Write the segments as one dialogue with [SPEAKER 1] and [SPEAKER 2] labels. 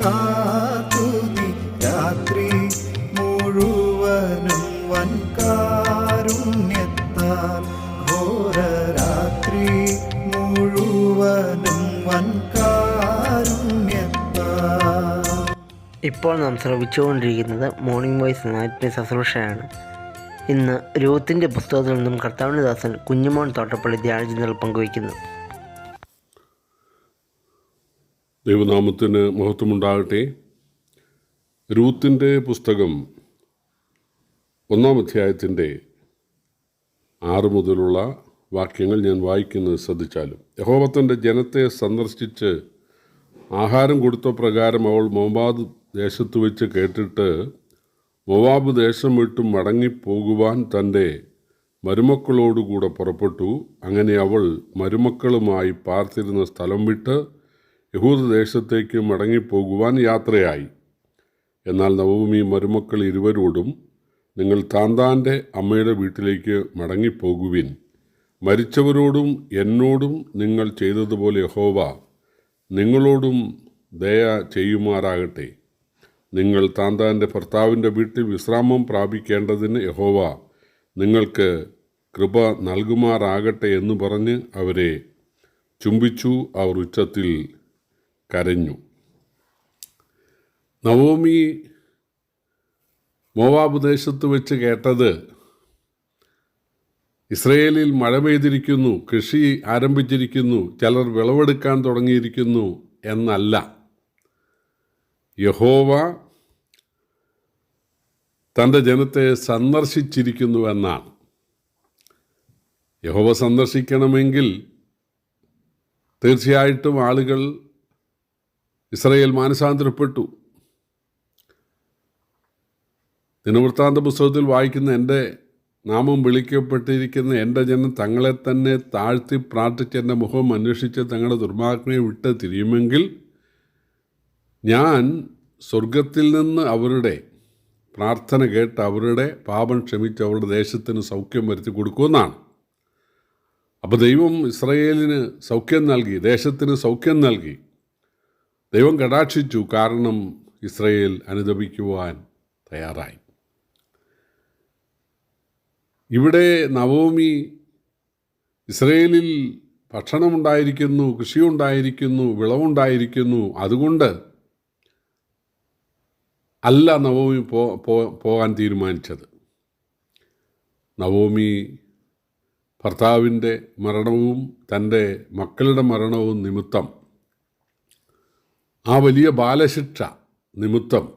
[SPEAKER 1] കാത്തു നീ രാത്രി മുഴുവനും വൻ കാരുണ്യത്താൽ ഘോരരാത്രി മുഴുവനും വൻ കാരുണ്യത്താൽ.
[SPEAKER 2] ഇപ്പോൾ നാം ശ്രവിച്ചുകൊണ്ടിരിക്കുന്നത് മോർണിംഗ് വോയിസ് നൈറ്റ് ശുശ്രൂഷയാണ് ഇന്ന് രൂത്തിന്റെ പുസ്തകത്തിൽ നിന്നും കർത്താവിനദാസൻ ദാസൻ കുഞ്ഞുമോൻ തോട്ടപ്പള്ളി ധ്യാനചിന്തകൾ പങ്കുവയ്ക്കുന്നു.
[SPEAKER 3] ദൈവനാമത്തിന് മഹത്വമുണ്ടാകട്ടെ. രൂത്തിന്റെ പുസ്തകം ഒന്നാം അധ്യായത്തിന്റെ ആറ് മുതലുള്ള വാക്യങ്ങൾ ഞാൻ വായിക്കുന്നത് ശ്രദ്ധിച്ചാലും. യഹോവത്തന്റെ ജനത്തെ സന്ദർശിച്ച് ആഹാരം കൊടുത്ത പ്രകാരം അവൾ മോവാബ് ദേശത്ത് വെച്ച് കേട്ടിട്ട് മോവാബ് ദേശം വിട്ടും മടങ്ങിപ്പോകുവാൻ തന്റെ മരുമക്കളോടുകൂടെ പുറപ്പെട്ടു. അങ്ങനെ അവൾ മരുമക്കളുമായി പാർത്തിരുന്ന സ്ഥലം വിട്ട് യഹൂദദേശത്തേക്ക് മടങ്ങിപ്പോകുവാൻ യാത്രയായി. എന്നാൽ നവമി മരുമക്കൾ ഇരുവരോടും നിങ്ങൾ താന്താന്റെ അമ്മയുടെ വീട്ടിലേക്ക് മടങ്ങിപ്പോകുവിൻ. മരിച്ചവരോടും എന്നോടും നിങ്ങൾ ചെയ്തതുപോലെ യഹോവ നിങ്ങളോടും ദയ ചെയ്യുമാറാകട്ടെ. നിങ്ങൾ താന്താന്റെ ഭർത്താവിന്റെ വീട്ടിൽ വിശ്രാമം പ്രാപിക്കേണ്ടതിന് യഹോവ നിങ്ങൾക്ക് കൃപ നൽകുമാറാകട്ടെ എന്ന് പറഞ്ഞ് അവരെ ചുംബിച്ചു അവർ ഉച്ചത്തിൽ കരഞ്ഞു. നവോമി മോവാബ് ദേശത്ത് വെച്ച് കേട്ടത് ഇസ്രയേലിൽ മഴ പെയ്തിരിക്കുന്നു കൃഷി ആരംഭിച്ചിരിക്കുന്നു ചിലർ വിളവെടുക്കാൻ തുടങ്ങിയിരിക്കുന്നു എന്നല്ല. യഹോവ തന്റെ ജനത്തെ സന്ദർശിച്ചിരിക്കുന്നുവെന്നാണ്. യഹോവ സന്ദർശിക്കണമെങ്കിൽ തീർച്ചയായിട്ടും ആളുകൾ ഇസ്രയേൽ മാനസാന്തരപ്പെട്ടു. ദിനവൃത്താന്ത പുസ്തകത്തിൽ വായിക്കുന്ന എന്റെ നാമം വിളിക്കപ്പെട്ടിരിക്കുന്ന എന്റെ ജനം തങ്ങളെ തന്നെ താഴ്ത്തി പ്രാർത്ഥിച്ച് എന്റെ മുഖം അന്വേഷിച്ച് തങ്ങളുടെ ദുർമാർഗനെ വിട്ട് തിരിയുമെങ്കിൽ ഞാൻ സ്വർഗത്തിൽ നിന്ന് അവരുടെ പ്രാർത്ഥന കേട്ട് അവരുടെ പാപം ക്ഷമിച്ച് അവരുടെ ദേശത്തിന് സൗഖ്യം വരുത്തി കൊടുക്കുമെന്നാണ്. അപ്പോൾ ദൈവം ഇസ്രയേലിന് സൗഖ്യം നൽകി ദേശത്തിന് സൗഖ്യം നൽകി. ദൈവം കടാക്ഷിച്ചു കാരണം ഇസ്രയേൽ അനുദപിക്കുവാൻ തയ്യാറായി. ഇവിടെ നവോമി ഇസ്രയേലിൽ ഭക്ഷണമുണ്ടായിരിക്കുന്നു കൃഷിയുണ്ടായിരിക്കുന്നു വിളവുണ്ടായിരിക്കുന്നു. അതുകൊണ്ട് അല്ല നവോമി പോകാൻ തീരുമാനിച്ചത്. നവോമി ഭർത്താവിന്റെ മരണവും തന്റെ മക്കളുടെ മരണവും നിമിത്തം ആ വലിയ ബാലശിക്ഷ നിമിത്തം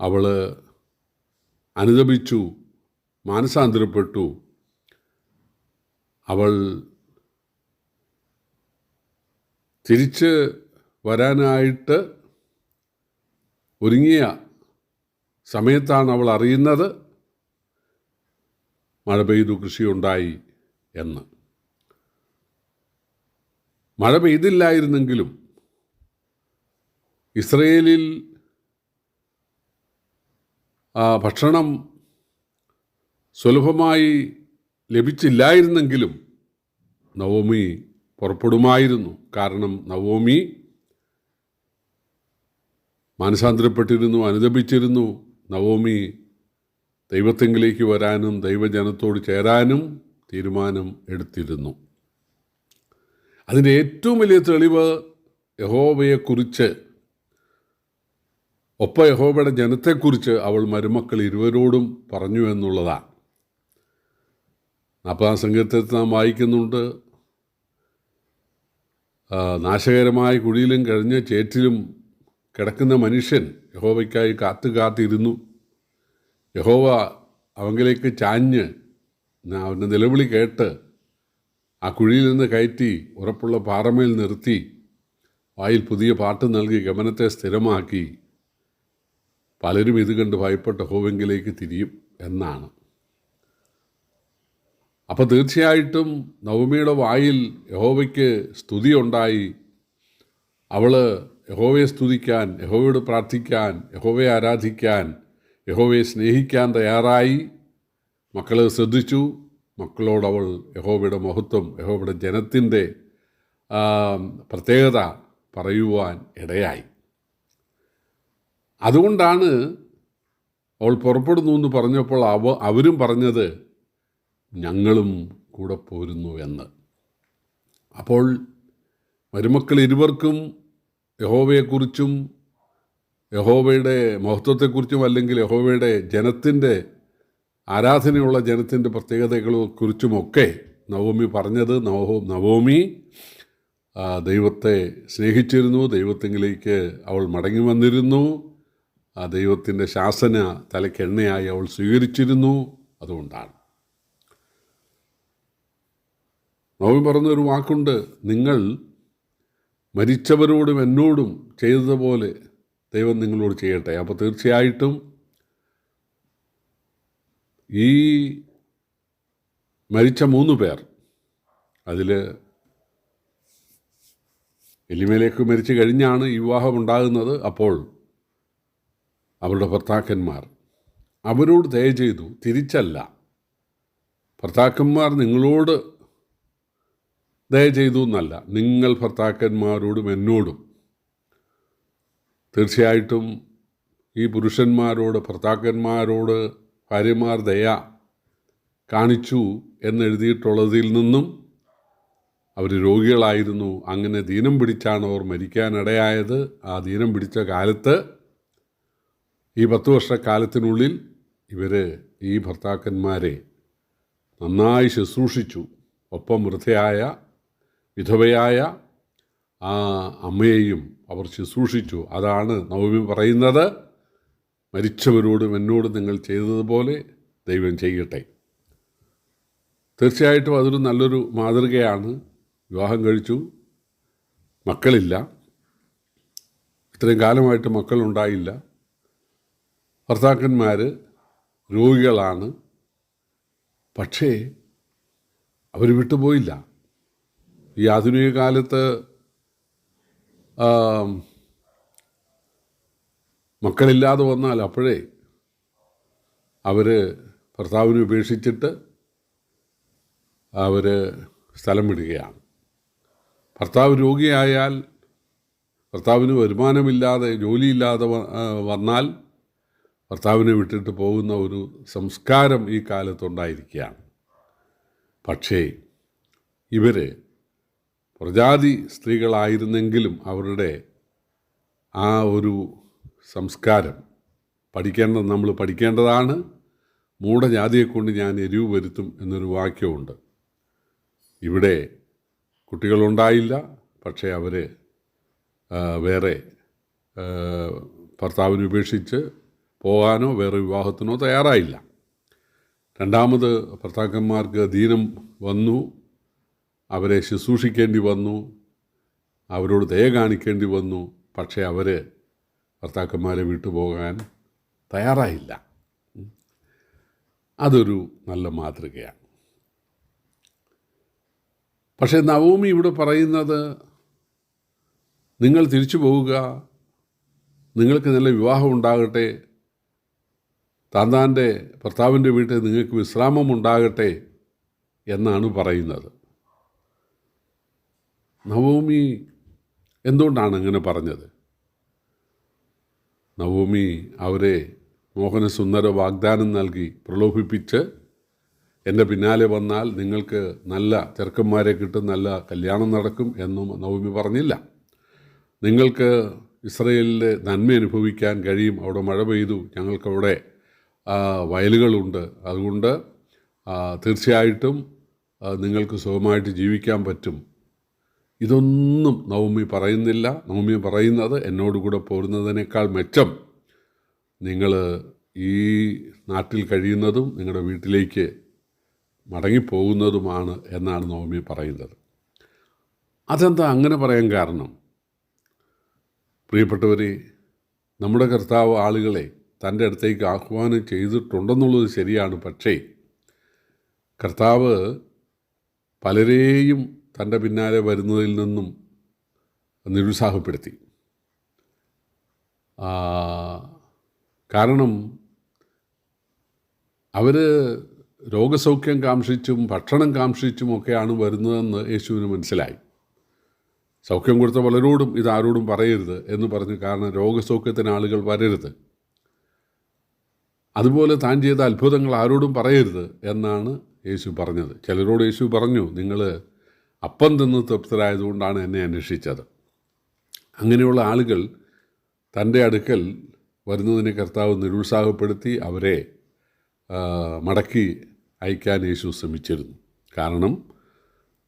[SPEAKER 3] അവൾ അനുദപിച്ചു മാനസാന്തരപ്പെട്ടു. അവൾ തിരിച്ച് വരാനായിട്ട് ഒരുങ്ങിയ സമയത്താണ് അവൾ അറിയുന്നത് മഴ പെയ്തു കൃഷിയുണ്ടായി എന്ന്. മഴ പെയ്തില്ലായിരുന്നെങ്കിലും ഇസ്രയേലിൽ ഭക്ഷണം സുലഭമായി ലഭിച്ചില്ലായിരുന്നെങ്കിലും നവോമി പുറപ്പെടുമായിരുന്നു. കാരണം നവോമി മാനസാന്തരപ്പെട്ടിരുന്നു അനുദപിച്ചിരുന്നു. നവോമി ദൈവത്തെങ്കിലേക്ക് വരാനും ദൈവജനത്തോട് ചേരാനും തീരുമാനം എടുത്തിരുന്നു. അതിന്റെ ഏറ്റവും വലിയ തെളിവ് യഹോബയെക്കുറിച്ച് ഒപ്പ യഹോബയുടെ ജനത്തെക്കുറിച്ച് അവൾ മരുമക്കൾ ഇരുവരോടും പറഞ്ഞു എന്നുള്ളതാണ്. നാൽപ്പതാം സംഗീതത്തിൽ നാം വായിക്കുന്നുണ്ട് നാശകരമായ കുഴിയിലും കഴിഞ്ഞ ചേറ്റിലും കിടക്കുന്ന മനുഷ്യൻ യഹോവയ്ക്കായി കാത്തു കാത്തിരുന്നു. യഹോവ അവങ്കിലേക്ക് ചാഞ്ഞ് അവന്റെ നിലവിളി കേട്ട് ആ കുഴിയിൽ നിന്ന് കയറ്റി ഉറപ്പുള്ള പാറമേൽ നിർത്തി വായിൽ പുതിയ പാട്ട് നൽകി ഗമനത്തെ സ്ഥിരമാക്കി. പലരും ഇത് കണ്ട് ഭയപ്പെട്ട ഹോവെങ്കിലേക്ക് തിരിയും എന്നാണ്. അപ്പോൾ തീർച്ചയായിട്ടും നവമിയുടെ വായിൽ യഹോവയ്ക്ക് സ്തുതിയുണ്ടായി അവൾ യഹോവയെ സ്തുതിക്കാൻ യഹോവയോട് പ്രാർത്ഥിക്കാൻ യഹോവയെ ആരാധിക്കാൻ യഹോവയെ സ്നേഹിക്കാൻ തയ്യാറായി. മക്കൾ ശ്രദ്ധിച്ചു. മക്കളോടവൾ യഹോവയുടെ മഹത്വം യഹോവയുടെ ജനത്തിന്റെ പ്രത്യേകത പറയുവാൻ ഇടയായി. അതുകൊണ്ടാണ് അവൾ പുറപ്പെടുന്നു എന്ന് പറഞ്ഞപ്പോൾ അവ അവരും പറഞ്ഞത് ഞങ്ങളും കൂടെ പോരുന്നു എന്ന്. അപ്പോൾ മരുമക്കൾ ഇരുവർക്കും യഹോവയെക്കുറിച്ചും യഹോവയുടെ മഹത്വത്തെക്കുറിച്ചും അല്ലെങ്കിൽ യഹോവയുടെ ജനത്തിന്റെ ആരാധനയുള്ള ജനത്തിന്റെ പ്രത്യേകതകളെക്കുറിച്ചുമൊക്കെ നവോമി പറഞ്ഞത്. നവോ നവോമി ദൈവത്തെ സ്നേഹിച്ചിരുന്നു. ദൈവത്തിങ്കിലേക്ക് അവൾ മടങ്ങി വന്നിരുന്നു. ആ ദൈവത്തിന്റെ ശാസന തലക്കെണ്ണയായി അവൾ സ്വീകരിച്ചിരുന്നു. അതുകൊണ്ടാണ്. നവമി പറഞ്ഞൊരു വാക്കുണ്ട്. നിങ്ങൾ മരിച്ചവരോടും എന്നോടും ചെയ്തതുപോലെ ദൈവം നിങ്ങളോട് ചെയ്യട്ടെ. അപ്പോൾ തീർച്ചയായിട്ടും ഈ മരിച്ച മൂന്ന് പേർ അതിൽ എലിമേലേക്ക് മരിച്ചു കഴിഞ്ഞാണ് ഈ വിവാഹം ഉണ്ടാകുന്നത്. അപ്പോൾ അവരുടെ ഭർത്താക്കന്മാർ അവരോട് ദയ ചെയ്തു. തിരിച്ചല്ല. ഭർത്താക്കന്മാർ നിങ്ങളോട് ദയ ചെയ്തു എന്നല്ല നിങ്ങൾ ഭർത്താക്കന്മാരോടും എന്നോടും. തീർച്ചയായിട്ടും ഈ പുരുഷന്മാരോട് ഭർത്താക്കന്മാരോട് ഭാര്യമാർ ദയ കാണിച്ചു എന്നെഴുതിയിട്ടുള്ളതിൽ നിന്നും അവർ രോഗികളായിരുന്നു. അങ്ങനെ ദീനം പിടിച്ചാണ് അവർ മരിക്കാനിടയായത്. ആ ദീനം പിടിച്ച കാലത്ത് ഈ പത്ത് വർഷക്കാലത്തിനുള്ളിൽ ഇവർ ഈ ഭർത്താക്കന്മാരെ നന്നായി ശുശ്രൂഷിച്ചു. ഒപ്പം വൃദ്ധയായ വിധവയായ ആ അമ്മയെയും അവർ ശുശ്രൂഷിച്ചു. അതാണ് നവമി പറയുന്നത്. മരിച്ചവരോടും എന്നോട് നിങ്ങൾ ചെയ്തതുപോലെ ദൈവം ചെയ്യട്ടെ. തീർച്ചയായിട്ടും അതൊരു നല്ലൊരു മാതൃകയാണ്. വിവാഹം കഴിച്ചു. മക്കളില്ല. ഇത്രയും കാലമായിട്ട് മക്കളുണ്ടായില്ല. ഭർത്താക്കന്മാർ രോഗികളാണ്. പക്ഷേ അവർ വിട്ടുപോയില്ല. ഈ ആധുനിക കാലത്ത് മക്കളില്ലാതെ വന്നാൽ അപ്പോഴേ അവർ ഭർത്താവിനെ ഉപേക്ഷിച്ചിട്ട് അവർ സ്ഥലം വിടുകയാണ്. ഭർത്താവ് രോഗിയായാൽ ഭർത്താവിന് വരുമാനമില്ലാതെ ജോലിയില്ലാതെ വന്നാൽ ഭർത്താവിനെ വിട്ടിട്ട് പോകുന്ന ഒരു സംസ്കാരം ഈ കാലത്തുണ്ടായിരിക്കുകയാണ്. പക്ഷേ ഇവർ പ്രജാതി സ്ത്രീകളായിരുന്നെങ്കിലും അവരുടെ ആ ഒരു സംസ്കാരം പഠിക്കേണ്ടത് നമ്മൾ പഠിക്കേണ്ടതാണ്. മൂഢജാതിയെ കൊണ്ട് ഞാൻ എരിവ് വരുത്തും എന്നൊരു വാക്യമുണ്ട്. ഇവിടെ കുട്ടികളുണ്ടായില്ല പക്ഷേ അവർ വേറെ ഭർത്താവിനെ ഉപേക്ഷിച്ച് പോകാനോ വേറെ വിവാഹത്തിനോ തയ്യാറായില്ല. രണ്ടാമത് ഭർത്താക്കന്മാർക്ക് ദീനം വന്നു. അവരെ ശുശ്രൂഷിക്കേണ്ടി വന്നു. അവരോട് ദയ കാണിക്കേണ്ടി വന്നു. പക്ഷേ അവർ ഭർത്താക്കന്മാരെ വിട്ടുപോകാൻ തയ്യാറായില്ല. അതൊരു നല്ല മാതൃകയാണ്. പക്ഷേ നവോമി ഇവിടെ പറയുന്നത് നിങ്ങൾ തിരിച്ചു പോവുക നിങ്ങൾക്ക് നല്ല വിവാഹം ഉണ്ടാകട്ടെ. താന്താന്റെ ഭർത്താവിന്റെ വീട്ടിൽ നിങ്ങൾക്ക് വിശ്രാമം ഉണ്ടാകട്ടെ എന്നാണ് പറയുന്നത്. നവോമി എന്തുകൊണ്ടാണ് അങ്ങനെ പറഞ്ഞത്? നവോമി അവരെ മോഹനസുന്ദര വാഗ്ദാനം നൽകി പ്രലോഭിപ്പിച്ച് എന്റെ പിന്നാലെ വന്നാൽ നിങ്ങൾക്ക് നല്ല ചെറുക്കന്മാരെ കിട്ടും നല്ല കല്യാണം നടക്കും എന്നും നവമി പറഞ്ഞില്ല. നിങ്ങൾക്ക് ഇസ്രയേലിലെ നന്മ അനുഭവിക്കാൻ കഴിയും. അവിടെ മഴ പെയ്തു. ഞങ്ങൾക്കവിടെ വയലുകളുണ്ട്. അതുകൊണ്ട് തീർച്ചയായിട്ടും നിങ്ങൾക്ക് സുഖമായിട്ട് ജീവിക്കാൻ പറ്റും. ഇതൊന്നും നവമി പറയുന്നില്ല. നവമി പറയുന്നത് എന്നോടുകൂടെ പോരുന്നതിനേക്കാൾ മെച്ചം നിങ്ങൾ ഈ നാട്ടിൽ കഴിയുന്നതും നിങ്ങളുടെ വീട്ടിലേക്ക് മടങ്ങിപ്പോകുന്നതുമാണ് എന്നാണ് നവമി പറയുന്നത്. അതെന്താ അങ്ങനെ പറയാൻ കാരണം? പ്രിയപ്പെട്ടവരെ നമ്മുടെ കർത്താവ് ആളുകളെ തന്റെ അടുത്തേക്ക് ആഹ്വാനം ചെയ്തിട്ടുണ്ടെന്നുള്ളത് ശരിയാണ്. പക്ഷേ കർത്താവ് പലരെയും തന്റെ പിന്നാലെ വരുന്നതിൽ നിന്നും നിരുത്സാഹപ്പെടുത്തി. കാരണം അവർ രോഗസൗഖ്യം കാംക്ഷിച്ചും ഭക്ഷണം കാംക്ഷിച്ചും ഒക്കെയാണ് വരുന്നതെന്ന് യേശുവിന് മനസ്സിലായി. സൗഖ്യം കൊടുത്ത പലരോടും ഇതാരോടും പറയരുത് എന്ന് പറഞ്ഞു കാരണം രോഗസൗഖ്യത്തിന് ആളുകൾ വരരുത്. അതുപോലെ താൻ ചെയ്ത അത്ഭുതങ്ങൾ ആരോടും പറയരുത് എന്നാണ് യേശു പറഞ്ഞത്. ചിലരോട് യേശു പറഞ്ഞു നിങ്ങൾ അപ്പം തിന്ന് തൃപ്തരായതുകൊണ്ടാണ് എന്നെ അന്വേഷിച്ചത്. അങ്ങനെയുള്ള ആളുകൾ തന്റെ അടുക്കൽ വരുന്നതിനെ കർത്താവ് നിരുത്സാഹപ്പെടുത്തി അവരെ മടക്കി അയക്കാൻ യേശു ശ്രമിച്ചിരുന്നു. കാരണം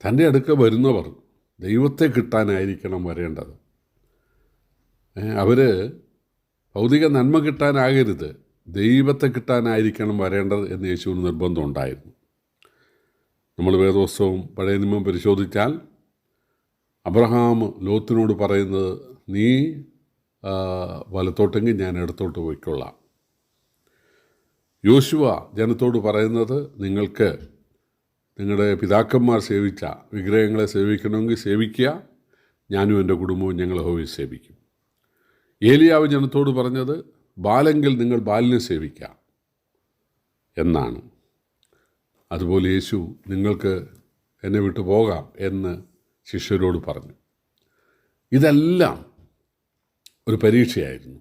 [SPEAKER 3] തന്റെ അടുക്ക വരുന്നവർ ദൈവത്തെ കിട്ടാനായിരിക്കണം വരേണ്ടത്. അവർ ഭൗതിക നന്മ കിട്ടാനാകരുത് ദൈവത്തെ കിട്ടാനായിരിക്കണം വരേണ്ടത് എന്ന് യേശുവിന് നിർബന്ധമുണ്ടായിരുന്നു നമ്മൾ വേദോത്സവം പഴയ നിയമം പരിശോധിച്ചാൽ അബ്രഹാം ലോത്തിനോട് പറയുന്നത് നീ വലത്തോട്ടെങ്കിൽ ഞാൻ ഇടത്തോട്ട് പോയിക്കൊള്ളാം. യോശുവ ജനത്തോട് പറയുന്നത് നിങ്ങൾക്ക് നിങ്ങളുടെ പിതാക്കന്മാർ സേവിച്ച വിഗ്രഹങ്ങളെ സേവിക്കണമെങ്കിൽ സേവിക്കുക. ഞാനും എന്റെ കുടുംബവും ഞങ്ങൾ ഹോവി സേവിക്കും. ഏലിയാവ് ജനത്തോട് പറഞ്ഞത് ബാലെങ്കിൽ നിങ്ങൾ ബാലിനെ സേവിക്കാം എന്നാണ്. അതുപോലെ യേശു നിങ്ങൾക്ക് എന്നെ വിട്ടു പോകാം എന്ന് ശിഷ്യരോട് പറഞ്ഞു. ഇതെല്ലാം ഒരു പരീക്ഷയായിരുന്നു.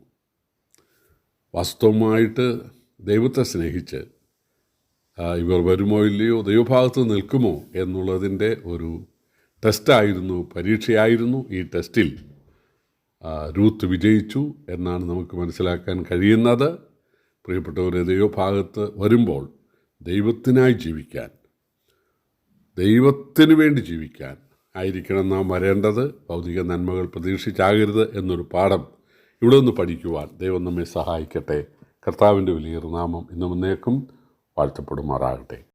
[SPEAKER 3] വാസ്തവമായിട്ട് ദൈവത്തെ സ്നേഹിച്ച് ഇവർ വരുമോ ഇല്ലയോ ദൈവഭാഗത്ത് നിൽക്കുമോ എന്നുള്ളതിന്റെ ഒരു ടെസ്റ്റായിരുന്നു പരീക്ഷയായിരുന്നു ഈ ടെസ്റ്റിൽ. രൂത്ത് വിജയിച്ചു എന്നാണ് നമുക്ക് മനസ്സിലാക്കാൻ കഴിയുന്നത്. പ്രിയപ്പെട്ടവരെ ദൈവഭാഗത്ത് വരുമ്പോൾ ദൈവത്തിനായി ജീവിക്കാൻ ദൈവത്തിന് വേണ്ടി ജീവിക്കാൻ ആയിരിക്കണം നാം വരേണ്ടത്. ഭൗതിക നന്മകൾ പ്രതീക്ഷിച്ചാകരുത് എന്നൊരു പാഠം ഇവിടെ നിന്ന് പഠിക്കുവാൻ ദൈവം നമ്മെ സഹായിക്കട്ടെ. കർത്താവിന്റെ വലിയ നാമം ഇന്നും എന്നേക്കും വാഴ്ത്തപ്പെടുമാറാകട്ടെ.